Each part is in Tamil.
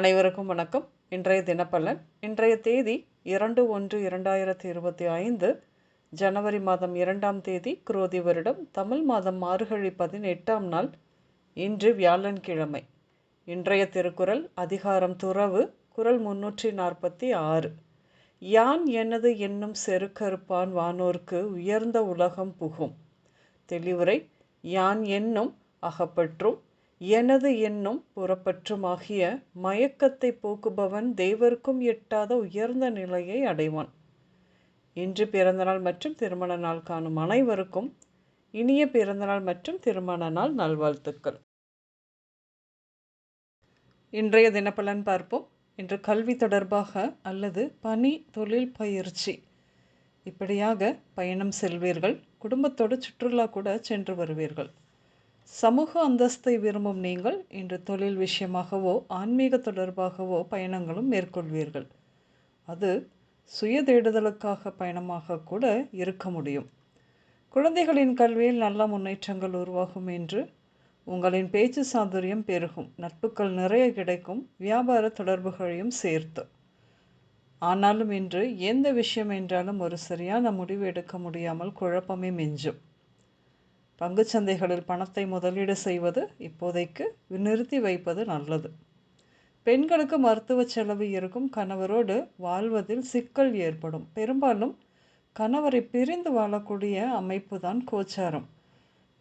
அனைவருக்கும் வணக்கம். இன்றைய தினப்பலன். இன்றைய தேதி இரண்டு ஒன்று இரண்டாயிரத்தி இருபத்தி ஐந்து ஜனவரி மாதம் இரண்டாம் தேதி குரோதி வருடம் தமிழ் மாதம் மார்கழி பதினெட்டாம் நாள் இன்று வியாழன்கிழமை. இன்றைய திருக்குறள் அதிகாரம் துறவு குறள் முன்னூற்றி நாற்பத்தி ஆறு. யான் எனது என்னும் செருக்கறுப்பான் வானோர்க்கு உயர்ந்த உலகம் புகும். தெளிவுரை யான் என்னும் அகப்பற்றும் எனது என்னும் புறப்பற்றுமாகிய மயக்கத்தை போக்குபவன் தேவருக்கும் எட்டாத உயர்ந்த நிலையை அடைவான். இன்று பிறந்தநாள் மற்றும் திருமண நாள் காணும் அனைவருக்கும் இனிய பிறந்தநாள் மற்றும் திருமண நாள் நல்வாழ்த்துக்கள். இன்றைய தினப்பலன் பார்ப்போம். இன்று கல்வி தொடர்பாக அல்லது பணி தொழில் பயிற்சி. இப்படியாக பயணம் செல்வீர்கள். குடும்பத்தோடு சுற்றுலா கூட சென்று வருவீர்கள். சமூக அந்தஸ்தை விரும்பும் நீங்கள் இன்று தொழில் விஷயமாகவோ ஆன்மீக தொடர்பாகவோ பயணங்களும் மேற்கொள்வீர்கள். அது சுய தேடுதலுக்காக பயணமாக கூட இருக்க முடியும். குழந்தைகளின் கல்வியில் நல்ல முன்னேற்றங்கள் உருவாகும் என்று உங்களின் பேச்சு சாதுரியம் பெருகும். நட்புகள் நிறைய கிடைக்கும். வியாபார தொடர்புகளையும் சேர்த்து. ஆனாலும் இன்று எந்த விஷயம் என்றாலும் ஒரு சரியான முடிவு எடுக்க முடியாமல் குழப்பமே மிஞ்சும். பங்குச்சந்தைகளில் பணத்தை முதலீடு செய்வது இப்போதைக்கு நிறுத்தி வைப்பது நல்லது. பெண்களுக்கு மருத்துவ செலவு இருக்கும் கணவரோடு வாழ்வதில் சிக்கல் ஏற்படும். பெரும்பாலும் கணவரை பிரிந்து வாழக்கூடிய அமைப்பு தான் கோச்சாரம்.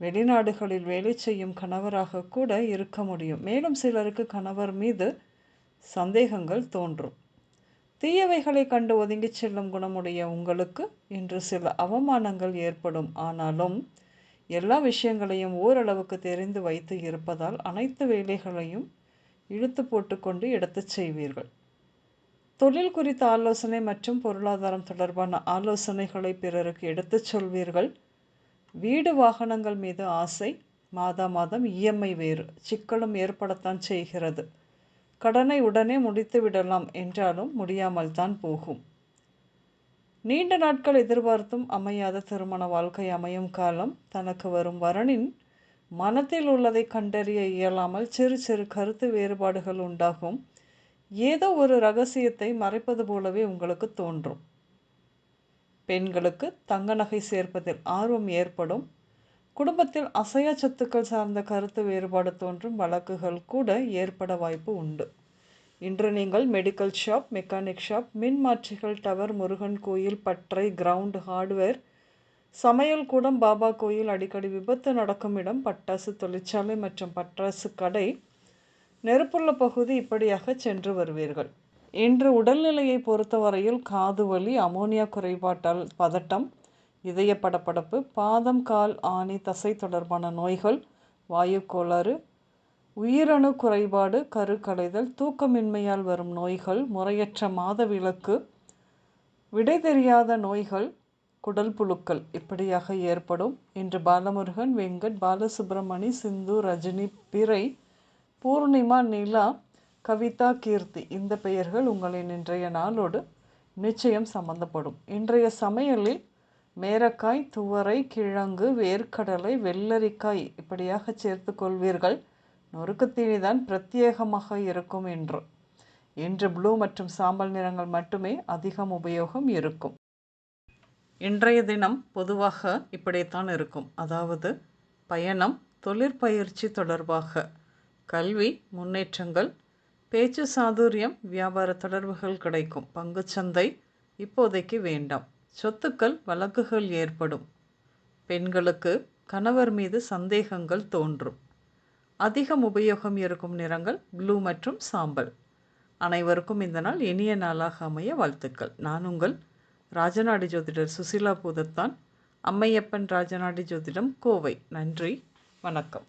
வெளிநாடுகளில் வேலை செய்யும் கணவராக கூட இருக்க முடியும். மேலும் சிலருக்கு கணவர் மீது சந்தேகங்கள் தோன்றும். தீயவைகளை கண்டு ஒதுங்கிச் செல்லும் குணமுடைய உங்களுக்கு இன்று சில அவமானங்கள் ஏற்படும். ஆனாலும் எல்லா விஷயங்களையும் ஓரளவுக்கு தெரிந்து வைத்து இருப்பதால் அனைத்து வேலைகளையும் இழுத்து போட்டுக்கொண்டு எடுத்துச் செய்வீர்கள். தொழில் குறித்த ஆலோசனை மற்றும் பொருளாதாரம் தொடர்பான ஆலோசனைகளை பிறருக்கு எடுத்துச் சொல்வீர்கள். வீடு வாகனங்கள் மீது ஆசை மாதா மாதம் இஎம்ஐ வேறு சிக்கலும் ஏற்படத்தான் செய்கிறது. கடனை உடனே முடித்து விடலாம் என்றாலும் முடியாமல் தான் போகும். நீண்ட நாட்கள் எதிர்பார்த்தும் அமையாத திருமண வாழ்க்கை அமையும் காலம் தனக்கு வரும் வரனின் மனத்தில் உள்ளதை கண்டறிய இயலாமல் சிறு சிறு கருத்து வேறுபாடுகள் உண்டாகும். ஏதோ ஒரு ரகசியத்தை மறைப்பது போலவே உங்களுக்கு தோன்றும். பெண்களுக்கு தங்க நகை சேர்ப்பதில் ஆர்வம் ஏற்படும். குடும்பத்தில் அசையா சொத்துக்கள் சார்ந்த கருத்து வேறுபாடு தோன்றும் வழக்குகள் கூட ஏற்பட வாய்ப்பு உண்டு. இன்று நீங்கள் மெடிக்கல் ஷாப் மெக்கானிக் ஷாப் மின் மாற்றிகள் டவர் முருகன் கோயில் பற்றை கிரவுண்ட் ஹார்ட்வேர் சமையல் கூடம் பாபா கோயில் அடிக்கடி விபத்து நடக்கும் இடம் பட்டாசு தொழிற்சாலை மற்றும் பட்டாசு கடை. நெருப்புள்ள பகுதி இப்படியாக சென்று வருவீர்கள். இன்று உடல்நிலையை பொறுத்தவரையில் காது வலி அமோனியா குறைபாட்டால் பதட்டம் இதய படப்படப்பு பாதம் கால் ஆணி தசை தொடர்பான நோய்கள் வாயு கோளாறு உயிரணு குறைபாடு கரு கலைதல் தூக்கமின்மையால் வரும் நோய்கள் முறையற்ற மாதவிலக்கு விடை தெரியாத நோய்கள் குடல் புழுக்கள் இப்படியாக ஏற்படும். இன்று பாலமுருகன் வெங்கட் பாலசுப்ரமணி சிந்து ரஜினி பிறை பூர்ணிமா நிலா கவிதா கீர்த்தி இந்த பெயர்கள் உங்களின் இன்றைய நாளோடு நிச்சயம் சம்பந்தப்படும். இன்றைய சமையலில் மேரக்காய் துவரை கிழங்கு வேர்க்கடலை வெள்ளரிக்காய் இப்படியாக சேர்த்து கொள்வீர்கள். நொறுக்குத்தீனி தான் பிரத்யேகமாக இருக்கும் என்று. இன்று ப்ளூ மற்றும் சாம்பல் நிறங்கள் மட்டுமே அதிகம் உபயோகம் இருக்கும். இன்றைய தினம் பொதுவாக இப்படித்தான் இருக்கும். அதாவது பயணம் தொழிற்பயிற்சி தொடர்பாக கல்வி முன்னேற்றங்கள் பேச்சு சாதுரியம் வியாபார தொடர்புகள் கிடைக்கும். பங்குச்சந்தை இப்போதைக்கு வேண்டாம். சொத்துக்கள் வழக்குகள் ஏற்படும். பெண்களுக்கு கணவர் மீது சந்தேகங்கள் தோன்றும். அதிகம் உபயோகம் இருக்கும் நிறங்கள் ப்ளூ மற்றும் சாம்பல். அனைவருக்கும் இந்த நாள் இனிய நாளாக அமைய வாழ்த்துக்கள். நான் உங்கள் ராஜநாடி ஜோதிடர் சுசிலா பூதத்தான். அம்மையப்பன் ராஜநாடி ஜோதிடம் கோவை. நன்றி. வணக்கம்.